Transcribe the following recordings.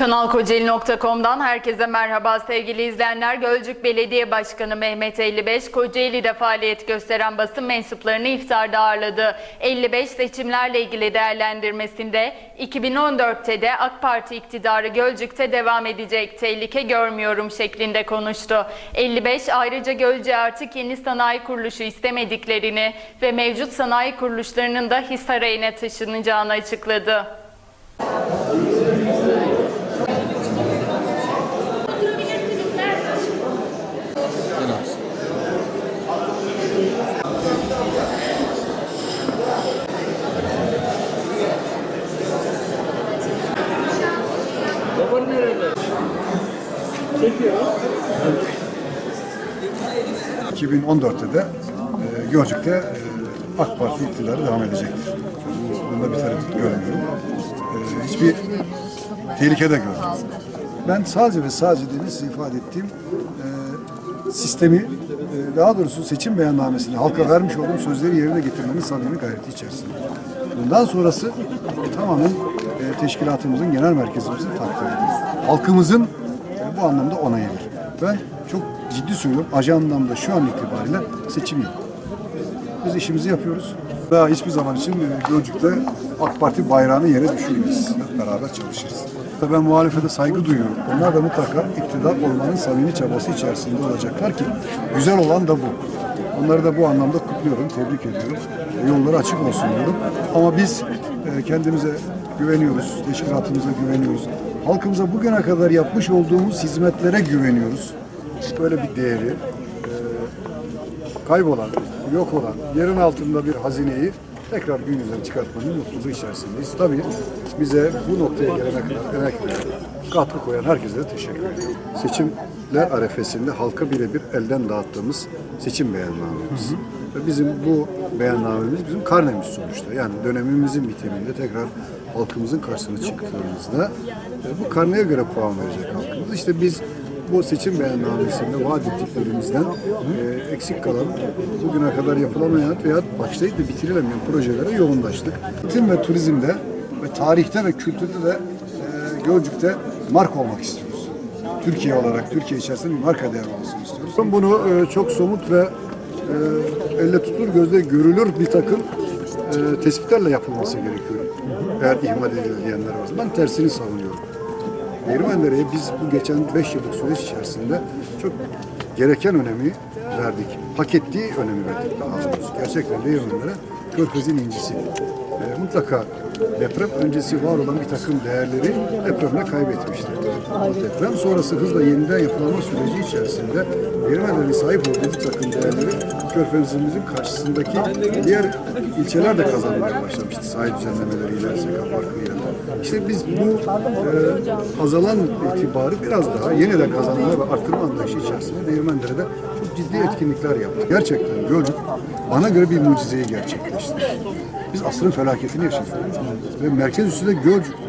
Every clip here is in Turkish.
Kanalkocaeli.com'dan herkese merhaba sevgili izleyenler. Gölcük Belediye Başkanı Mehmet 55, Kocaeli'de faaliyet gösteren basın mensuplarını iftarda ağırladı. 55 seçimlerle ilgili değerlendirmesinde 2014'te de AK Parti iktidarı Gölcük'te devam edecek, tehlike görmüyorum şeklinde konuştu. 55 ayrıca Gölcük'e artık yeni sanayi kuruluşu istemediklerini ve mevcut sanayi kuruluşlarının da Hisaray'ına taşınacağını açıkladı. 2014'te de e, Gölcük'te e, AK Parti iktidarı devam edecektir. Bunda bir tereddüt görmüyorum. E, hiçbir tehlike de görmüyorum. Ben sadece ve sadece demin ifade ettiğim e, sistemi, e, daha doğrusu seçim beyannamesini halka vermiş olduğum sözleri yerine getirmenin samimi gayreti içerisinde. Bundan sonrası tamamen e, teşkilatımızın, genel merkezimizin takdiridir. Halkımızın bu anlamda onayıdır. Ben çok ciddi söylüyorum, ajandamda şu an itibariyle seçim yok. Biz işimizi yapıyoruz. Daha hiçbir zaman için e, Gölcük'te AK Parti bayrağını yere düşürmeyiz. Beraber çalışırız. Tabii ben muhalefete saygı duyuyorum. Onlar da mutlaka iktidar olmanın samimi çabası içerisinde olacaklar ki güzel olan da bu. Onları da bu anlamda kutluyorum, tebrik ediyorum. Yolları açık olsun diyorum. Ama biz e, kendimize güveniyoruz, teşkilatımıza güveniyoruz. Halkımıza bugüne kadar yapmış olduğumuz hizmetlere güveniyoruz. Böyle bir değeri, kaybolan, yok olan, yerin altında bir hazineyi tekrar gün yüzüne çıkartmanın mutluluğu içerisindeyiz. Tabii bize bu noktaya gelene kadar emek veren, katkı koyan herkese de teşekkür ediyorum. Seçimler arefesinde halka birebir elden dağıttığımız seçim beyannamemiz. Ve bizim bu beyannamemiz bizim karnemiz sonuçta. Yani dönemimizin bitiminde tekrar halkımızın karşısına çıktığımızda e, bu karneye göre puan verecek halkımız. İşte biz bu seçim beyannamesinde vaat ettiklerimizden e, eksik kalan, bugüne kadar yapılamayan veya başlayıp da bitirilemeyen projelere yoğunlaştık. Eğitim ve turizmde ve tarihte ve kültürde de e, Gölcük'te marka olmak istiyoruz. Türkiye olarak, Türkiye içerisinde bir marka değer olmasını istiyoruz. Bunu e, çok somut ve e, elle tutulur, gözle görülür bir takım e, tespitlerle yapılması gerekiyor. Eğer ihmal edilir diyenler varsa. Ben tersini savunuyorum. Değirmendere'ye biz bu geçen 5 yıllık süreç içerisinde çok gereken önemi verdik. Hak ettiği önemi verdik daha doğrusu. Gerçekten Değirmenlere Körfez'in incisi. Ee, mutlaka deprem öncesi var olan bir takım değerleri depremle kaybetmiştir. Deprem sonrası hızla yeniden yapılanma süreci içerisinde Değirmenlerin sahip olduğu bir takım değerleri Körfez'imizin karşısındaki diğer ilçeler de kazanmaya başlamıştı. Sahil düzenlemeleriyle, Seka Parkı'yla. İşte biz bu e, azalan itibarı biraz daha yeniden kazanma ve arttırma anlayışı içerisinde Değirmendere'de çok ciddi etkinlikler yaptık. Gerçekten Gölcük bana göre bir mucizeyi gerçekleştirdi. Biz asrın felaketini yaşadık. Ve merkez üssü de Gölcük'tü.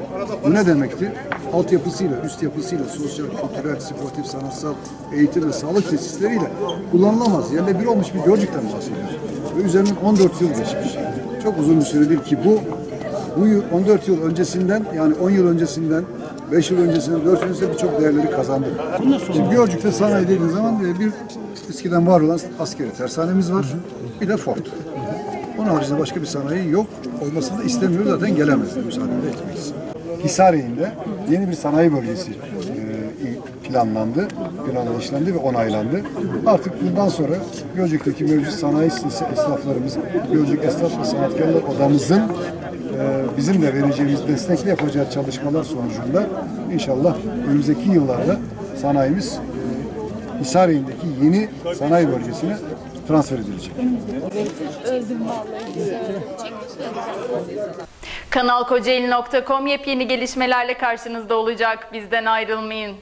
Bu ne demekti? Altyapısıyla, üst yapısıyla, sosyal, kültürel, sportif, sanatsal, eğitim ve sağlık tesisleriyle kullanılamaz. Yerle bir olmuş bir Gölcük'ten bahsediyoruz. Ve üzerinden 14 yıl geçmiş. Çok uzun bir süredir ki bu bu yıl 14 yıl öncesinden yani 10 yıl öncesinden 5 yıl öncesinden 4 yıl öncesinden birçok değerleri kazandık. Şimdi Gölcük'te sanayi dediğiniz zaman bir eskiden var olan askeri tersanemiz var. Bir de Ford. Onun haricinde başka bir sanayi yok. Olmasını da istemiyoruz zaten gelemez. de, Müsaade de etmeyiz. Hisariyinde yeni bir sanayi bölgesi e, planlandı, planla işlendi ve onaylandı. Artık bundan sonra Gölcük'teki mevcut sanayi esnaflarımız, Gölcük Esnaf ve Sanatkarlar Odamızın e, bizim de vereceğimiz destekle yapacağı çalışmalar sonucunda inşallah önümüzdeki yıllarda sanayimiz e, Hisariyindeki yeni sanayi bölgesine transfer edilecek. Kanalkocaeli.com yepyeni gelişmelerle karşınızda olacak. Bizden ayrılmayın.